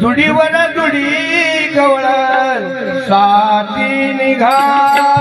जुडी वडा जुडी कवळ साथी निघा.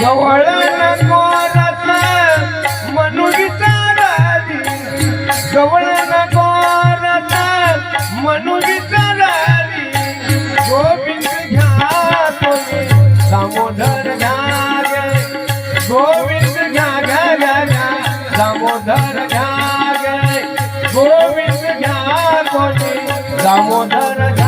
जवळ नको म्हणून विचाराली जवळ नको म्हणून विचाराली गोविंद घ्या कोणी Damodar Govind Govind Damodar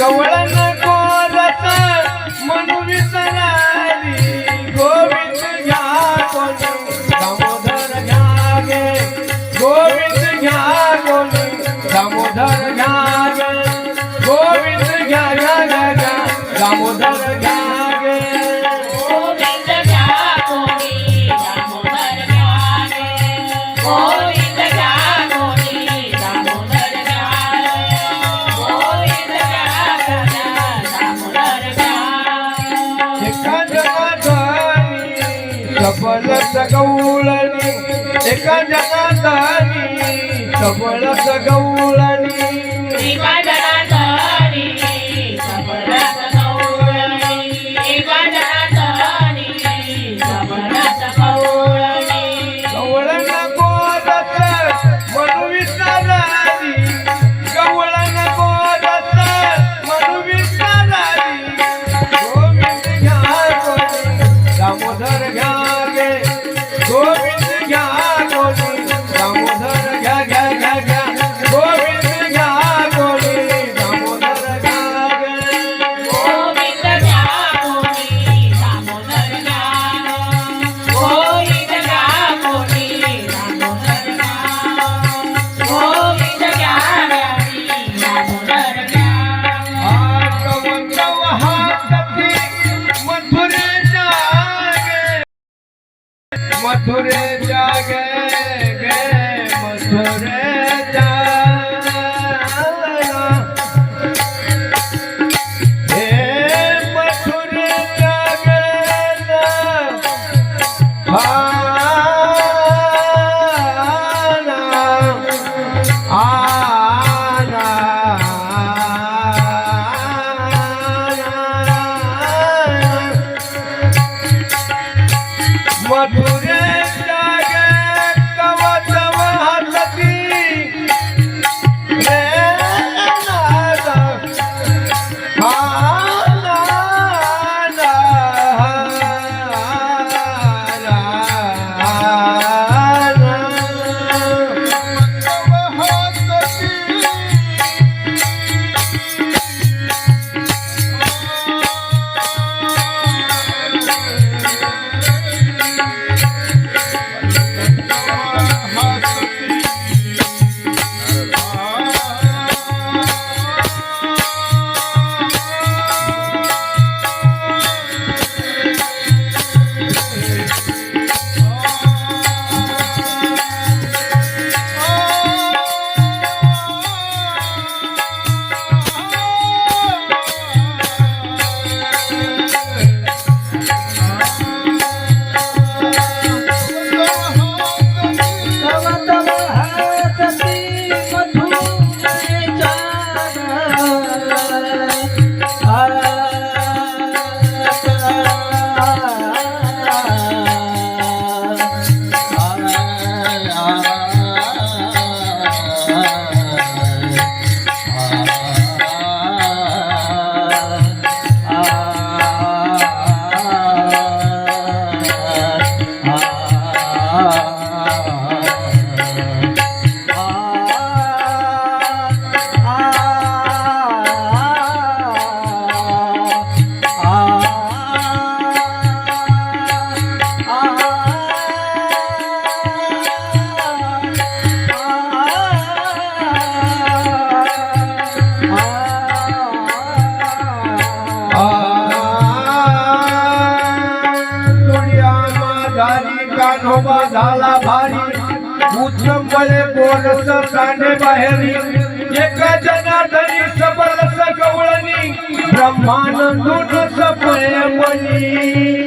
Go well and सगवळणी एका जगात जनात सबळ सगवळ तुरे जागे जानी कान्होबा झाला भारी. उत्तम बळे बोलस कांडे बाहेरी. एका जनाधनी सबलस कवळणी ब्रह्मानंदून सपळे बनी